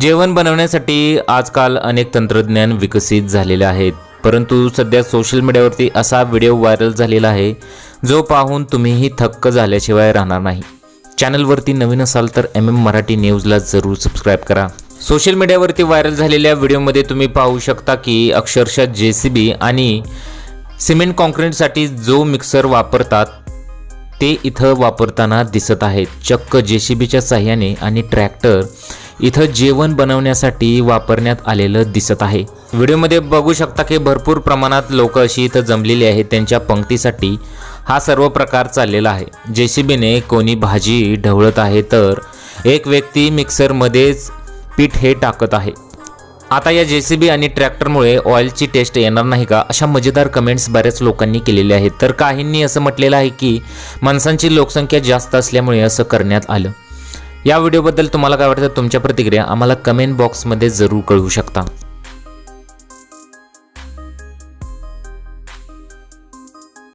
जेवण बनवण्यासाठी आजकाल अनेक तंत्रज्ञान विकसित झालेले आहेत. परंतु सध्या सोशल मीडियावरती असा व्हिडिओ व्हायरल झालेला आहे जो पाहून तुम्हीही थक्क झाल्याशिवाय राहणार नाही. चॅनलवरती नवीन असाल तर एम एम मराठी न्यूजला जरूर सबस्क्राईब करा. सोशल मीडियावरती व्हायरल झालेल्या व्हिडिओमध्ये तुम्ही पाहू शकता की अक्षरशः जे सी बी आणि सिमेंट कॉन्क्रीटसाठी जो मिक्सर वापरतात ते इथं वापरताना दिसत आहेत. चक्क जे सी बीच्या साह्याने आणि ट्रॅक्टर इथं जेवण बनवण्यासाठी वापरण्यात आलेलं दिसत आहे. व्हिडिओमध्ये बघू शकता की भरपूर प्रमाणात लोक अशी इथं जमलेली आहेत. त्यांच्या पंक्तीसाठी हा सर्व प्रकार चाललेला आहे. जे सी बीने कोणी भाजी ढवळत आहे तर एक व्यक्ती मिक्सरमध्येच पीठ हे टाकत आहे. आता या जे सी बी आणि ट्रॅक्टरमुळे ऑइलची टेस्ट येणार नाही का? अशा मजेदार कमेंट्स बऱ्याच लोकांनी केलेल्या आहेत. तर काहींनी असं म्हटलेलं आहे की माणसांची लोकसंख्या जास्त असल्यामुळे असं करण्यात आलं. या व्हिडिओबद्दल तुम्हाला काय वाटतं? तुमच्या प्रतिक्रिया आम्हाला कमेंट बॉक्समध्ये जरूर कळवू शकता.